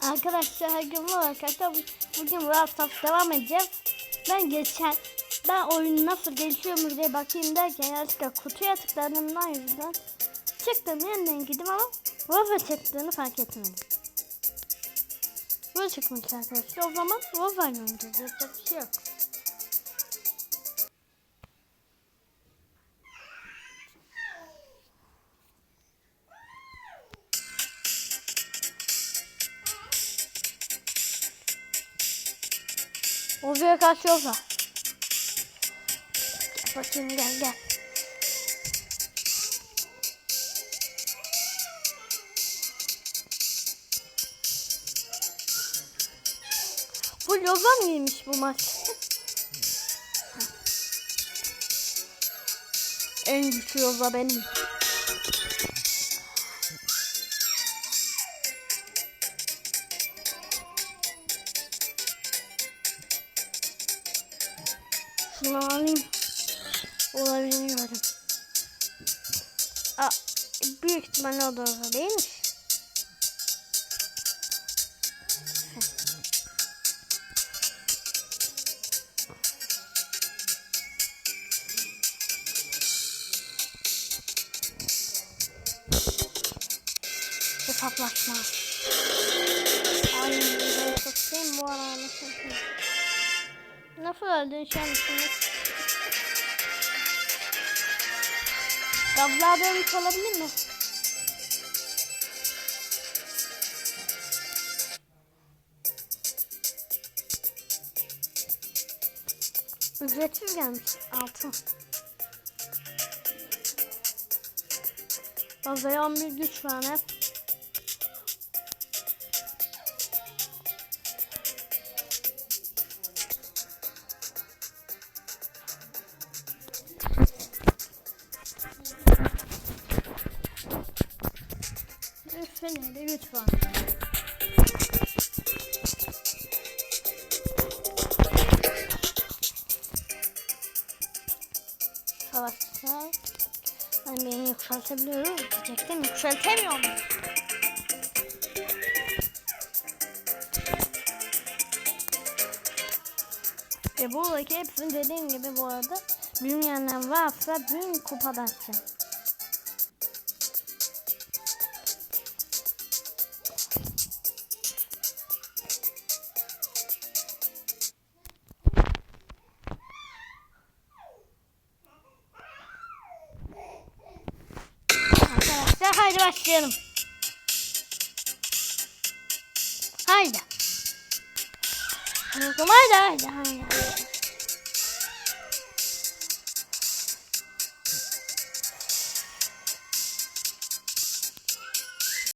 Arkadaşlar herkese merhaba arkadaşlar. Bu- Bugün Brawl Stars devam edeceğiz. Ben geçen ben oyun nasıl gelişiyor mu diye bakayım derken yanlışlıkla kutuya tıkladığımdan yüzünden çıktım yeniden gittim ama Rover çıktığını fark etmedim. Böyle çıkmış arkadaşlar. O zaman Rover oynayacağız. Yapacak bir şey yok. Rover'e karşı Rover. Gel bakayım gel gel. Bu Logan mıymış bu maç? en güçlü yoza benim. Şunu alayım. Olabilir gördüm. Aa, büyük ihtimalle o orada değilmiş. Hesaplaşma. Nasıl içiniz? Gazlığa dönmüş olabilir mi? Ücretsiz gelmiş. Altın. Fazla 11 güç var hep. Feneri lütfen. Savaşçılar. Ben beni yükseltebiliyorum. Diyecektim yükseltemiyorum. Ve buradaki hepsini dediğim gibi bu arada bilmeyenler varsa bin kupadan atacağım. Arkadaşlar haydi başlayalım. Haydi. Haydi haydi haydi. haydi.